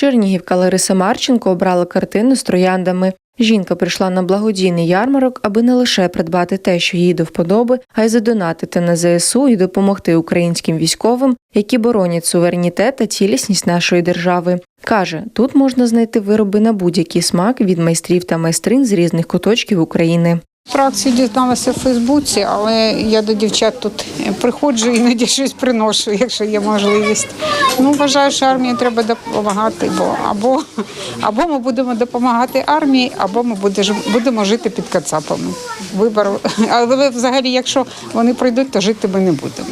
Чернігівка Лариса Марченко обрала картину з трояндами. Жінка прийшла на благодійний ярмарок, аби не лише придбати те, що їй до вподоби, а й задонатити на ЗСУ і допомогти українським військовим, які боронять суверенітет та цілісність нашої держави. Каже, тут можна знайти вироби на будь-який смак від майстрів та майстрин з різних куточків України. Про дізналася в Фейсбуці, але я до дівчат тут приходжу іноді щось приношу, якщо є можливість. Ну, вважаю, що армії треба допомагати, бо або, або ми будемо допомагати армії, або ми будемо жити під кацапами. Вибору. Але взагалі, якщо вони прийдуть, то жити ми не будемо.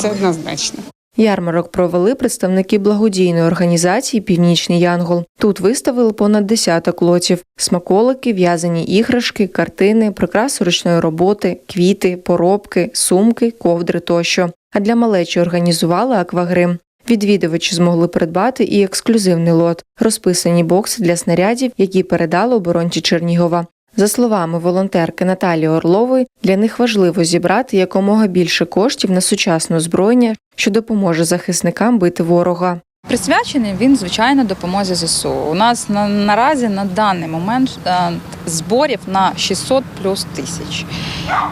Це однозначно. Ярмарок провели представники благодійної організації Північний Янгол. Тут виставили понад десяток лотів: смаколики, в'язані іграшки, картини, прикраси ручної роботи, квіти, поробки, сумки, ковдри тощо. А для малечі організували аквагрим. Відвідувачі змогли придбати і ексклюзивний лот, розписані бокси для снарядів, які передали оборонці Чернігова. За словами волонтерки Наталії Орлової, для них важливо зібрати якомога більше коштів на сучасне озброєння, що допоможе захисникам бити ворога. Присвячений він, звичайно, допомозі ЗСУ. У нас на, наразі на даний момент е, зборів на 600 плюс тисяч.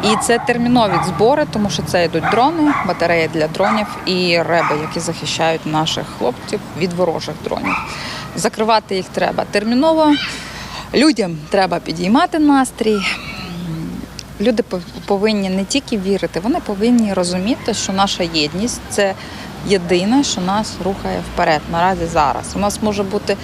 І це термінові збори, тому що це йдуть дрони, батареї для дронів і реби, які захищають наших хлопців від ворожих дронів. Закривати їх треба терміново. Людям треба підіймати настрій. Люди пов- повинні не тільки вірити, вони повинні розуміти, що наша єдність це єдине, що нас рухає вперед наразі зараз. У нас може бути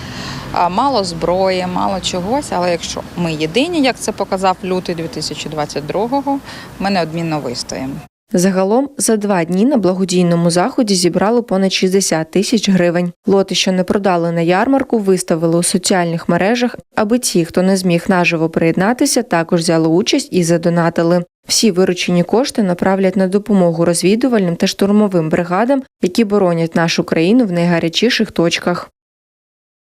мало зброї, мало чогось, але якщо ми єдині, як це показав лютий 2022-го, ми неодмінно вистоїмо. Загалом за два дні на благодійному заході зібрали понад 60 тисяч гривень. Лоти, що не продали на ярмарку, виставили у соціальних мережах, аби ті, хто не зміг наживо приєднатися, також взяли участь і задонатили. Всі виручені кошти направлять на допомогу розвідувальним та штурмовим бригадам, які боронять нашу країну в найгарячіших точках.